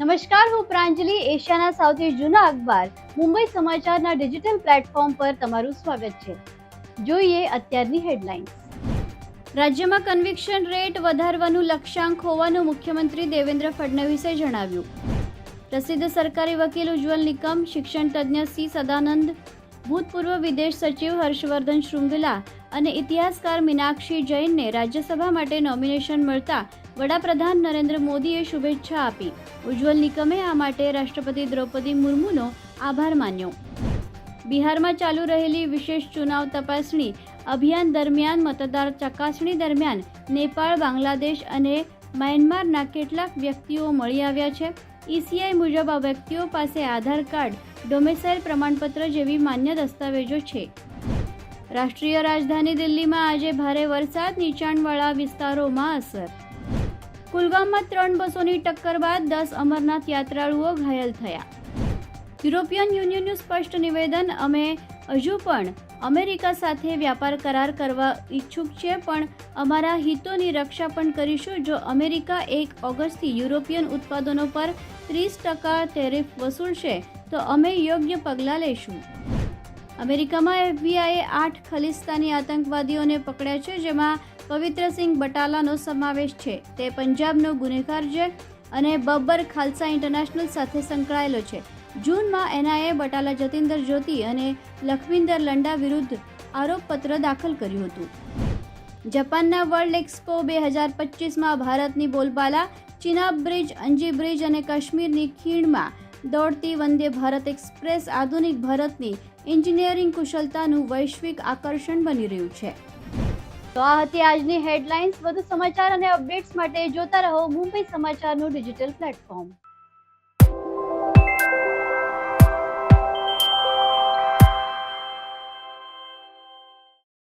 નમસ્કાર, હું પ્રાંજલિ, એશિયાના સૌથી જૂના અખબાર. મુંબઈ સમાચારના ડિજિટલ પ્લેટફોર્મ પર તમારું સ્વાગત છે. જોઈએ અત્યારની હેડલાઇન્સ. રાજ્યમાં કન્વિક્શન રેટ વધારવાનું લક્ષ્યાંક હોવાનું મુખ્યમંત્રી દેવેન્દ્ર ફડણવીસે જણાવ્યું. પ્રસિદ્ધ સરકારી વકીલ ઉજ્જવલ નિકમ શિક્ષણ તજ્ઞ સી સદાનંદ, ભૂતપૂર્વ વિદેશ સચિવ હર્ષવર્ધન શૃંગલા અને ઇતિહાસકાર મીનાક્ષી જૈનને રાજ્યસભા માટે નોમિનેશન મળતા વડાપ્રધાન નરેન્દ્ર મોદીએ શુભેચ્છા આપી. ઉજ્જવલ નિકમે આ માટે રાષ્ટ્રપતિ દ્રૌપદી મુર્મુનો આભાર માન્યો. બિહારમાં ચાલુ રહેલી વિશેષ ચુનાવ તપાસણી અભિયાન દરમિયાન મતદાર ચકાસણી દરમિયાન નેપાળ, બાંગ્લાદેશ અને મ્યાનમારના કેટલાક વ્યક્તિઓ મળી આવ્યા છે. ઈસીઆઈ મુજબ આ વ્યક્તિઓ પાસે આધાર કાર્ડ, ડોમેસાઇલ પ્રમાણપત્ર જેવી માન્ય દસ્તાવેજો છે. રાષ્ટ્રીય રાજધાની દિલ્હીમાં આજે ભારે વરસાદ, નીચાણવાળા વિસ્તારોમાં અસર કુલગામમાં ત્રણ બસોની ટક્કર બાદ દસ અમરનાથ યાત્રાળુઓ ઘાયલ થયા. યુરોપિયન યુનિયનનું સ્પષ્ટ નિવેદન, અમે હજુ પણ અમેરિકા સાથે વ્યાપાર કરાર કરવા ઈચ્છુક છે પણ અમારા હિતોની રક્ષા પણ કરીશું. જો અમેરિકા એક ઓગસ્ટથી યુરોપિયન ઉત્પાદનો પર ત્રીસ ટકા ટેરિફ વસૂલશે, તો અમે યોગ્ય પગલાં લઈશું અમેરિકામાં એફબીઆઈએ આઠ ખલિસ્તાની આતંકવાદીઓને પકડ્યા છે, જેમાં પવિત્રસિંહ બટાલાનો સમાવેશ છે. તે પંજાબનો ગુનેગાર છે અને બબ્બર ખાલસા ઇન્ટરનેશનલ સાથે સંકળાયેલો છે. જૂનમાં એનઆઈએ બટાલા જતિન્દર જ્યોતિ અને લખવિંદર લંડા વિરુદ્ધ આરોપપત્ર દાખલ કર્યું હતું. જાપાનના વર્લ્ડ એક્સપો બે હજાર પચીસમાં ભારતની બોલબાલા ચિનાબ બ્રિજ, અંજી બ્રિજ અને કાશ્મીરની ખીણમાં દોડતી વંદે ભારત એક્સપ્રેસ આધુનિક ભારતની એન્જિનિયરિંગ કુશળતાનું વૈશ્વિક આકર્ષણ બની રહ્યું છે. તો આ હતી આજની હેડલાઇન્સ વધુ સમાચાર અને અપડેટ્સ માટે જોતા રહો મુંબઈ સમાચારનું ડિજિટલ પ્લેટફોર્મ